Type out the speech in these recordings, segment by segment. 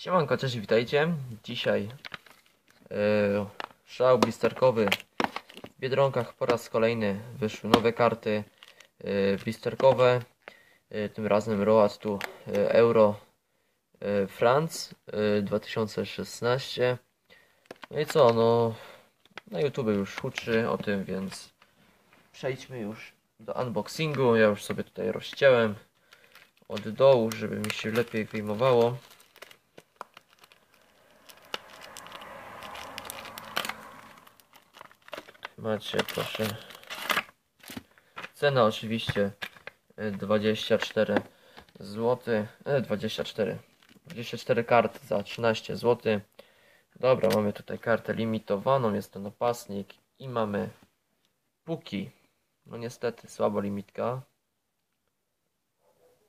Siemanko, cześć, witajcie. Dzisiaj yy, szał blisterkowy w Biedronkach po raz kolejny wyszły nowe karty yy, blisterkowe. Yy, tym razem Road tu yy, Euro yy, France yy, 2016. No i co, no na YouTube już uczy o tym, więc przejdźmy już do unboxingu. Ja już sobie tutaj rozciąłem od dołu, żeby mi się lepiej wyjmowało. Macie, proszę. Cena oczywiście e, 24 zł. E, 24. 24 kart za 13 zł. Dobra, mamy tutaj kartę limitowaną, jest to napastnik i mamy Puki. No niestety, słaba limitka.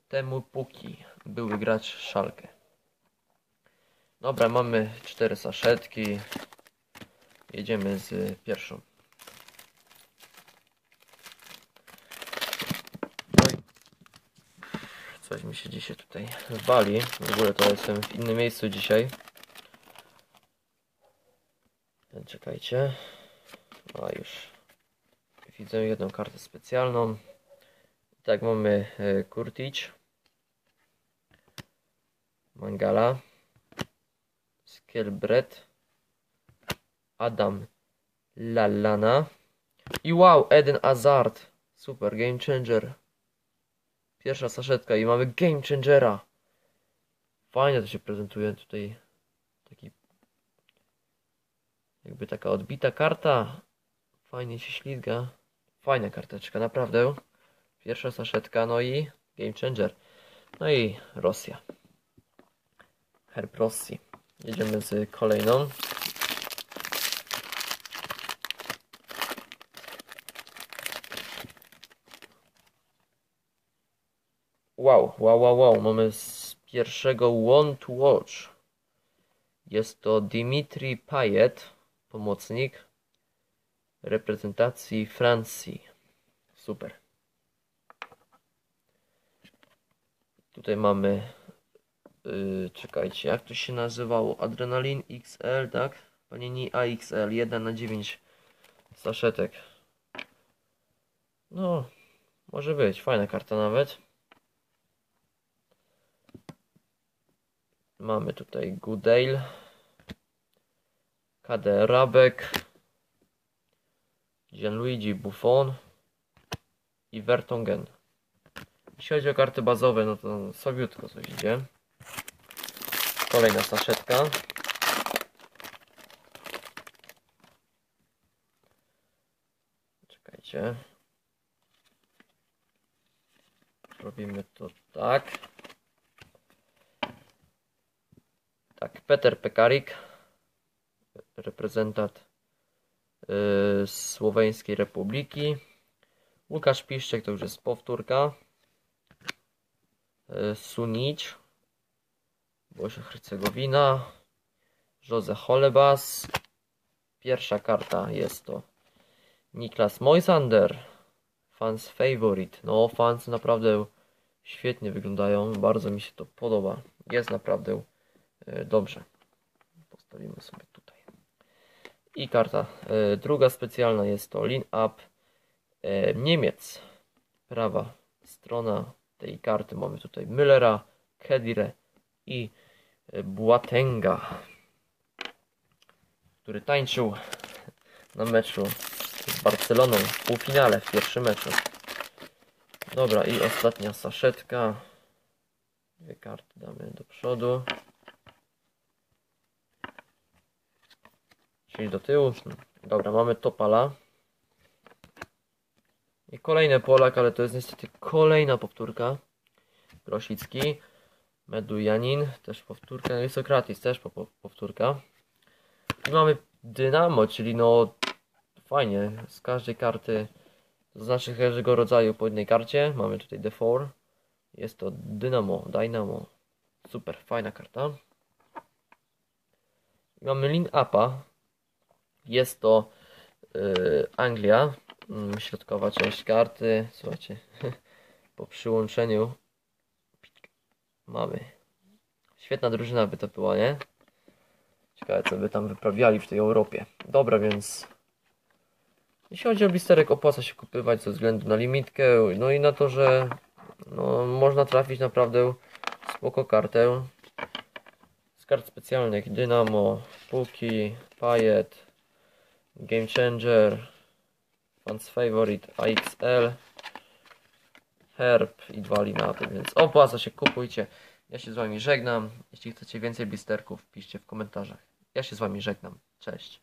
Temu Puki, były grać szalkę. Dobra, mamy cztery saszetki. Jedziemy z pierwszą. Coś mi się dzisiaj tutaj wali. W ogóle to jestem w innym miejscu dzisiaj. Czekajcie. A już widzę jedną kartę specjalną. Tak, mamy e, Kurtic. Mangala. Skelbret. Adam Lallana. I wow, Eden Hazard. Super, game changer. Pierwsza saszetka i mamy game changera. Fajnie to się prezentuje tutaj. Taki jakby taka odbita karta. Fajnie się ślizga. Fajna karteczka, naprawdę. Pierwsza saszetka, no i game changer. No i Rosja. Herb Rossi. Jedziemy z kolejną. Wow, wow, wow, wow. Mamy z pierwszego One to Watch. Jest to Dimitri Payet, pomocnik reprezentacji Francji. Super. Tutaj mamy, yy, czekajcie, jak to się nazywało? Adrenalin XL, tak? Panini AXL, 1 na 9 saszetek. No, może być, fajna karta nawet. Mamy tutaj Goodale, KD Rabek, Gianluigi Buffon i Vertonghen. Jeśli chodzi o karty bazowe, no to sobiutko coś idzie. Kolejna saszetka. Czekajcie. Robimy to tak. Tak, Peter Pekarik, reprezentant yy, Słoweńskiej Republiki. Łukasz Piszczek to już jest powtórka. Yy, Sunic, Bosia Hercegowina, Jose Holebas. Pierwsza karta jest to Niklas Moisander, fans favorite. No, fans naprawdę świetnie wyglądają, bardzo mi się to podoba. Jest naprawdę dobrze. Postawimy sobie tutaj. I karta y, druga specjalna jest to Lean Up y, Niemiec. Prawa strona tej karty mamy tutaj Müllera, Kedire i Boatenga, który tańczył na meczu z Barceloną w półfinale w pierwszym meczu. Dobra i ostatnia saszetka. Dwie karty damy do przodu. Czyli do tyłu. Dobra, mamy Topala. I kolejny Polak, ale to jest niestety kolejna powtórka. Grosicki. Medujanin, też powtórka. No i Sokratis, też po, po, powtórka. I mamy Dynamo, czyli no fajnie. Z każdej karty, to znaczy każdego rodzaju po jednej karcie. Mamy tutaj D4. Jest to Dynamo, Dynamo. Super, fajna karta. I mamy Lin Upa, jest to yy, Anglia, yy, środkowa część karty. Słuchajcie, po przyłączeniu mamy Świetna drużyna by to była, nie? Ciekawe, co by tam wyprawiali w tej Europie. Dobra, więc... Jeśli chodzi o blisterek, opłaca się kupywać ze względu na limitkę, no i na to, że no, można trafić naprawdę spoko kartę. Z kart specjalnych Dynamo, Puki, Payet, Game Changer, Fans Favorite, AXL, Herb i dwa linapy, więc opłaca się, kupujcie. Ja się z Wami żegnam. Jeśli chcecie więcej blisterków, piszcie w komentarzach. Ja się z Wami żegnam. Cześć.